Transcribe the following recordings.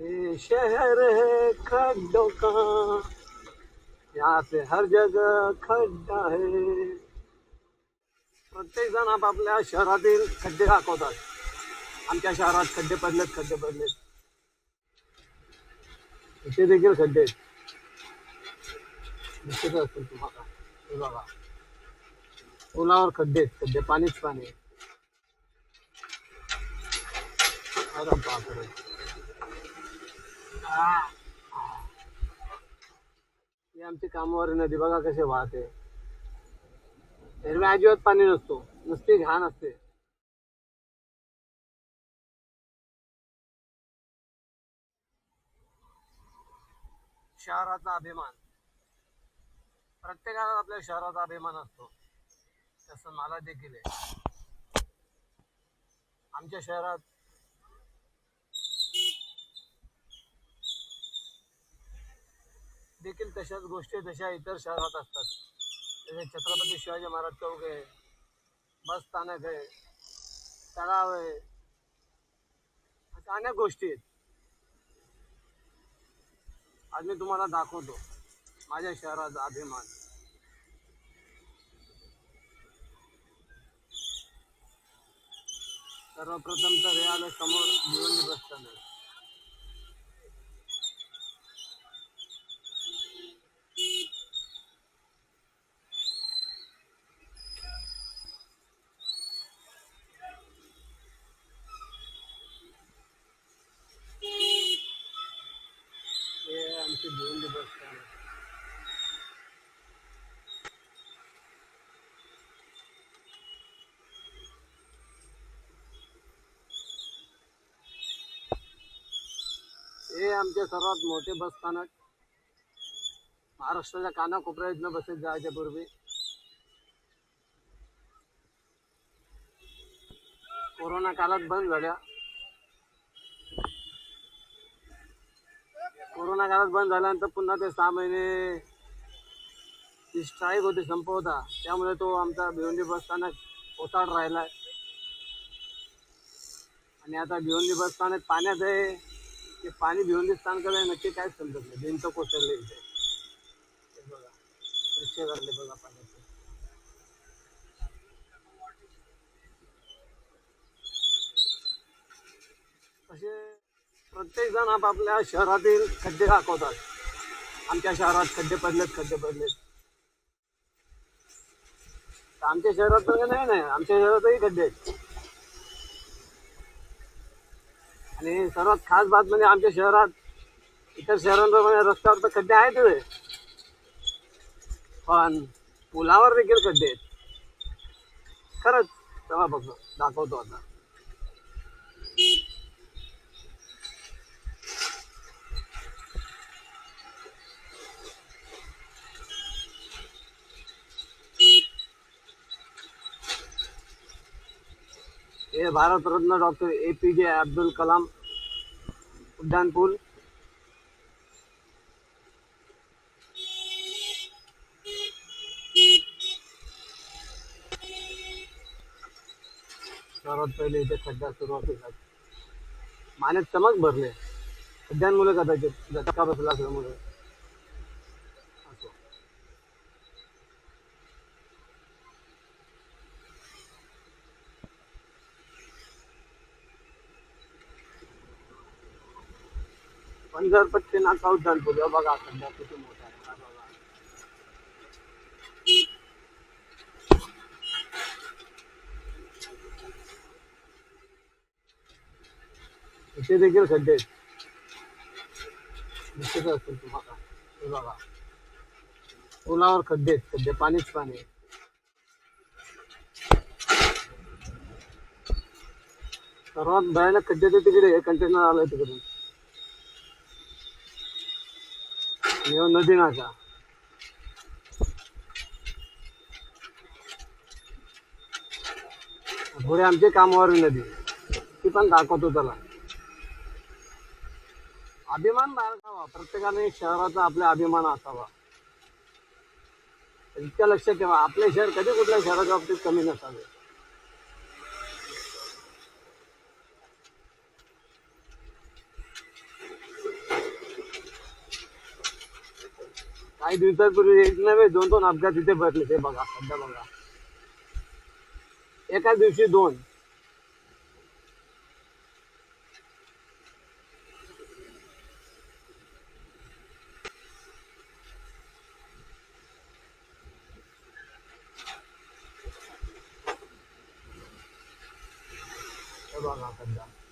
ये शहर है खड्डों का। यहाँ से हर जगह खड्डा है। प्रत्येक जण आपापल्या शहरातील खड्डे दाखवतात. आमच्या शहरात खड्डे पडलेत खड्डे पडलेत. इथे देखील खड्डे आहेत. दिसत असतील तुम्हाला. हे बघा. पुलावर खड्डे आहेत. खड्डे पाणीच पाणी आहे. अरे बापरे. ही आमची कामावर नदी बघा कसे वाहते एरव्या अजिबात पाणी नसतो. नुसती घाण असते. शहराचा अभिमान. प्रत्येकाला आपल्या शहराचा अभिमान असतो. तसं मला देखील आहे. आमच्या शहरात देखील तशाच गोष्टी जशा इतर शहरात असतात. जसे छत्रपती शिवाजी महाराज चौक आहे बस स्थानक आहे तलाव आहे अशा अनेक गोष्टी आहेत. आज मी तुम्हाला दाखवतो माझ्या शहराचा अभिमान. सर्वप्रथम तर हे आलं समोर भिवंडी बस स्थानक हे आमची भिवंडी बस स्थानक हे आमचे सर्वात मोठे बस स्थानक. महाराष्ट्राच्या कानाकोपऱ्यातनं बसेस जायच्या पूर्वी. कोरोना काळात बंद झाल्या. कोरोना काळात बंद झाल्यानंतर पुन्हा ते सहा महिने ती स्ट्राईक होती संप होता त्यामुळे तो आमचा भिवंडी बस स्थानक ओसाड राहिलाय. आणि आता भिवंडी बस स्थानक पाण्यात आहे. ते पाणी भिवंडी स्थानकाला आहे नक्की काय समजत नाही. भिंत कोसळले इथे. बघा. दृश्य काढले बघा पाण्याचे. असे प्रत्येक जण आपापल्या शहरातील खड्डे दाखवतात. आमच्या शहरात खड्डे पडलेत खड्डे पडलेत. तर आमच्या शहरात तर नाही नाही. आमच्या शहरातही खड्डे आहेत. आणि सर्वात खास बात म्हणजे आमच्या शहरात इतर शहरांप्रमाणे म्हणजे रस्त्यावर तर खड्डे आहेत पण पुलावर देखील खड्डे आहेत. खरंच तेव्हा बघतो दाखवतो आता. भारतरत्न डॉक्टर ए पी जे अब्दुल कलाम उड्डाणपूल. सर्वात पहिले इथे खड्डा सुरुवात होतात मानेत चमक भरले. खड्ड्यांमुळे कदाचित धक्का बसला असल्यामुळे. पंधरपट्टी नाका उड्डाण पूल हे बघा खड्डा किती मोठा आहे हा बघा इथे देखील खड्डे आहेत दिसत असतील तुम्हाला हे बघा पुलावर खड्डे आहेत खड्डे पाणीच पाणी आहे. सर्वात भयानक खड्डे ते तिकडे आहे कंटेनर आलाय तिकडून आणि नदी नाचा पुढे आमची कामावरी नदी. ती पण दाखवतो त्याला. अभिमान बाळगावा प्रत्येकाने शहराचा आपला अभिमान असावा. इतक्या लक्षात ठेवा. आपले शहर कधी कुठल्या शहराच्या बाबतीत कमी नसावे. काही दिवसांपूर्वी एक नव्हे दोन दोन अपघात तिथे भरले ते बघा सध्या बघा. एका दिवशी दोन. हे बघा सध्या.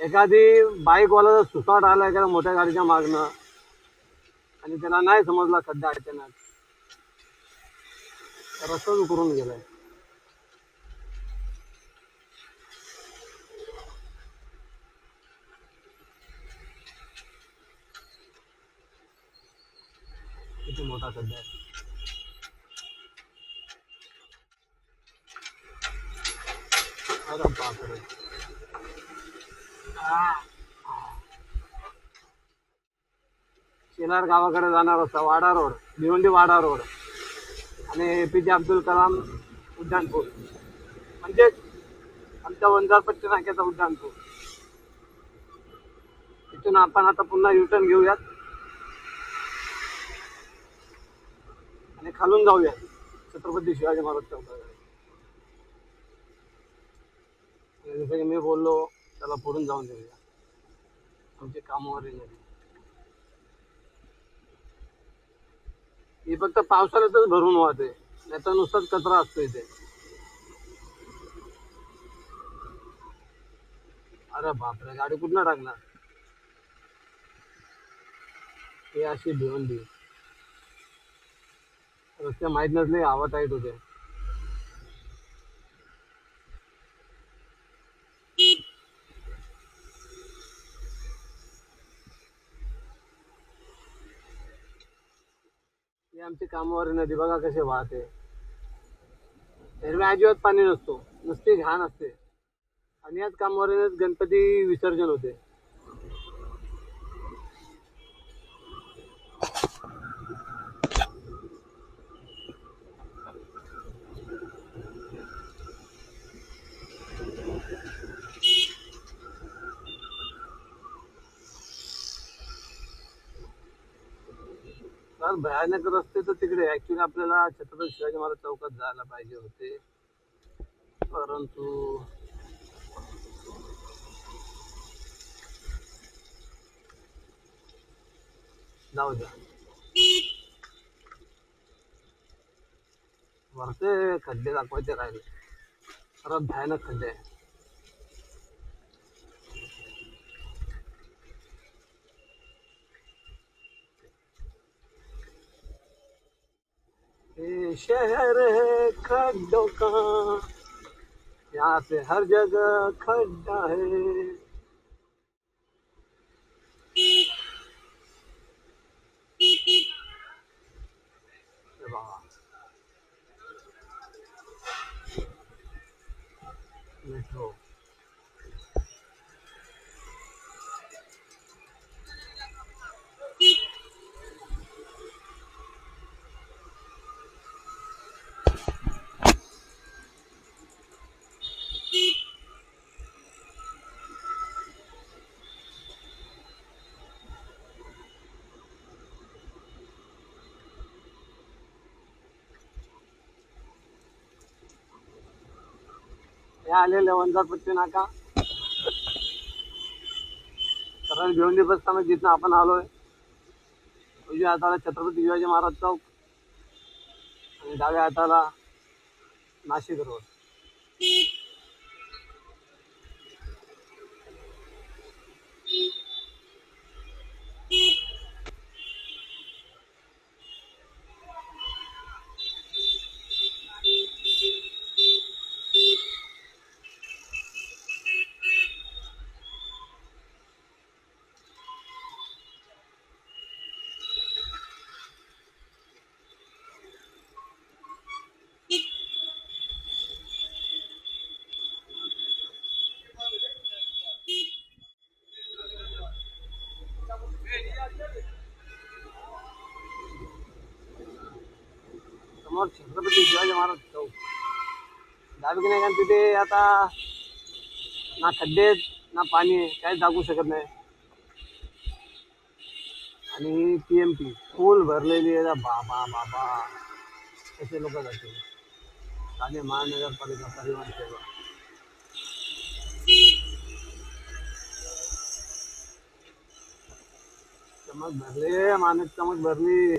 एखादी बाईकवाला सुसाट आला एखाद्या मोठ्या गाडीच्या मागणं आणि त्याला नाही समजला खड्डा अडचणात रस्ताच उकरून गेलाय किती मोठा खड्डा आहे अरे बापरे किनार गावाकडे जाणार रस्ता वाडा रोड भिवंडी वाडा रोड आणि ए पी जे अब्दुल कलाम उड्डाणपूल. म्हणजेच आमच्या वंजारपट्टी नाक्याचा उड्डाणपूल. तिथून आपण आता पुन्हा युटर्न घेऊयात. आणि खालून जाऊयात छत्रपती शिवाजी महाराज चौकाकडे जसं की मी बोललो त्याला पुढून जाऊन देऊया आमचे कामावर नदी. ही फक्त पावसाळ्यातच भरून वाहते. नाही तर नुसताच कचरा असतो इथे. अरे बापरे गाडी कुठला टाकणार? हे अशी भिवंडी. रस्ते माहीत नसले हवा टाईट होते. ही आमची कामावर नदी. बघा कसे वाहते. एरव्या अजिबात पाणी नसतो. नुसती घाण असते. आणि याच कामावर गणपती विसर्जन होते. फार भयानक रस्ते तर तिकडे ऍक्च्युली आपल्याला छत्रपती शिवाजी महाराज चौकात जायला पाहिजे होते. परंतु जाऊ द्या. वरते खड्डे दाखवायचे राहिले. खरंच भयानक खड्डे आहे ये शहर है खड्डों का। यहाँ से हर जगह खड्डा है ये बाबा मेट्रो हे आलेले वंजारपट्टी नाका. कारण भिवंडी बस स्थानक जिथं आपण आलोय उजव्या हाताला छत्रपती शिवाजी महाराज चौक आणि डाव्या हाताला नाशिक रोड. समोर छत्रपती शिवाजी महाराज चौक नाही कारण तिथे आता ना खड्डे आहेत, ना पाणी आहे काहीच दाखवू शकत नाही. आणि पी एम पी फुल भरलेली आहे. बाबा बाबा कसे लोक जाते ठाणे महानगरपालिका परिवहन सेवा. चमक भरले माणूस चमक भरली.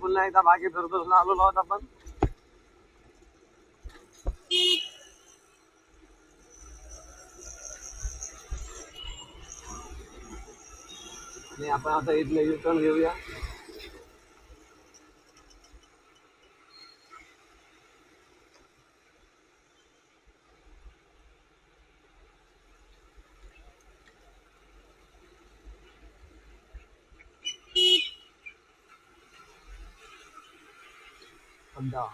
पुन्हा एकदा बाकी फिरतोस आलो आहोत आपण. आणि आपण आता इथलं युटर्न घेऊया खड्डा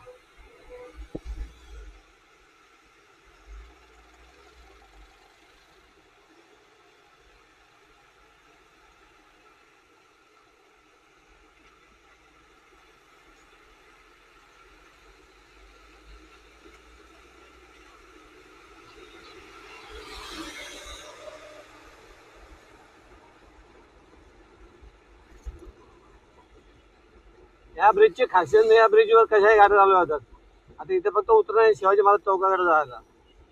या ब्रिजची खासियत नाही या ब्रिजवर कशाही गाड्या चालू होतात आता इथे फक्त उतरणं आहे शिवाजी महाराज चौकाकडे जायला.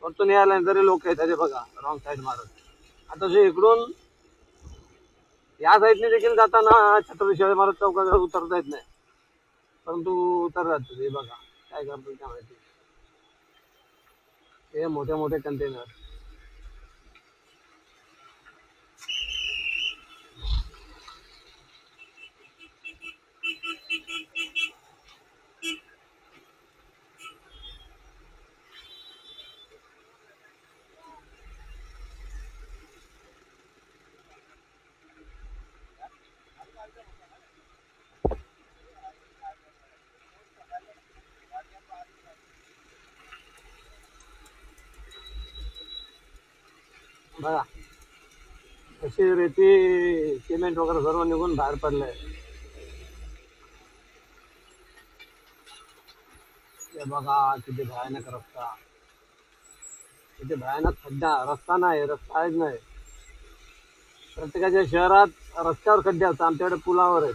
परतून यायला तरी लोक येतात बघा रॉंग साईड मारत आता जे इकडून या साईडने देखील जाताना छत्रपती शिवाजी महाराज चौकाकडे उतरता येत नाही. परंतु उतरतात हे बघा. काय करतात त्या माहिती? हे मोठे मोठे कंटेनर बघा. कशी रेती सिमेंट वगैरे सर्व निघून बाहेर पडले बघा किती भयानक रस्ता. किती भयानक खड्डा. रस्ता नाही रस्ता आहेच नाही. प्रत्येकाच्या शहरात रस्त्यावर खड्डे असतात. आमच्याकडे पुलावर आहे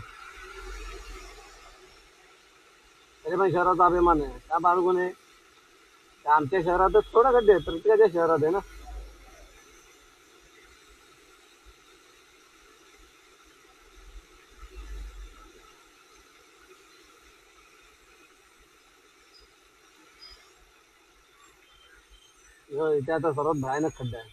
तरी पण शहराचा अभिमान आहे. त्या बाळगून आहे त्या आमच्या शहरातच थोडा खड्डे आहेत. प्रत्येकाच्या शहरात आहे ना? हो, इथे आता सर्वात भयानक खड्डा आहे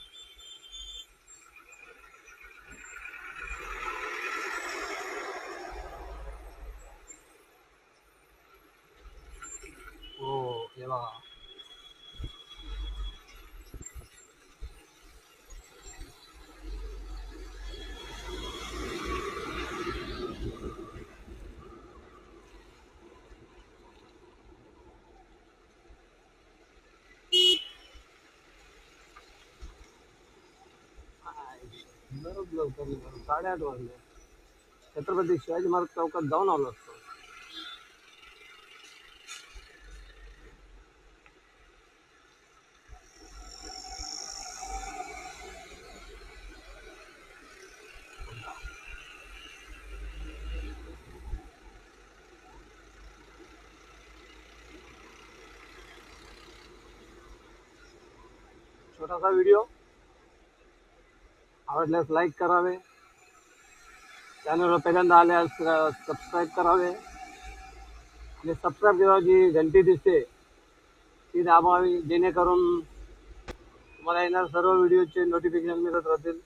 हो हे बघा बरोबर लवकर निघालो. साडेआठ वाजले छत्रपती शिवाजी महाराज चौकात जाऊन आलो असतो छोटासा व्हिडिओ आवडल्यास लाईक करावे. चॅनलवर पहिल्यांदा आल्यास सबस्क्राईब करावे. आणि सबस्क्राईब केल्यावर जी घंटी दिसते ती दाबावी जेणेकरून तुम्हाला येणार सर्व व्हिडिओचे नोटिफिकेशन मिळत राहतील.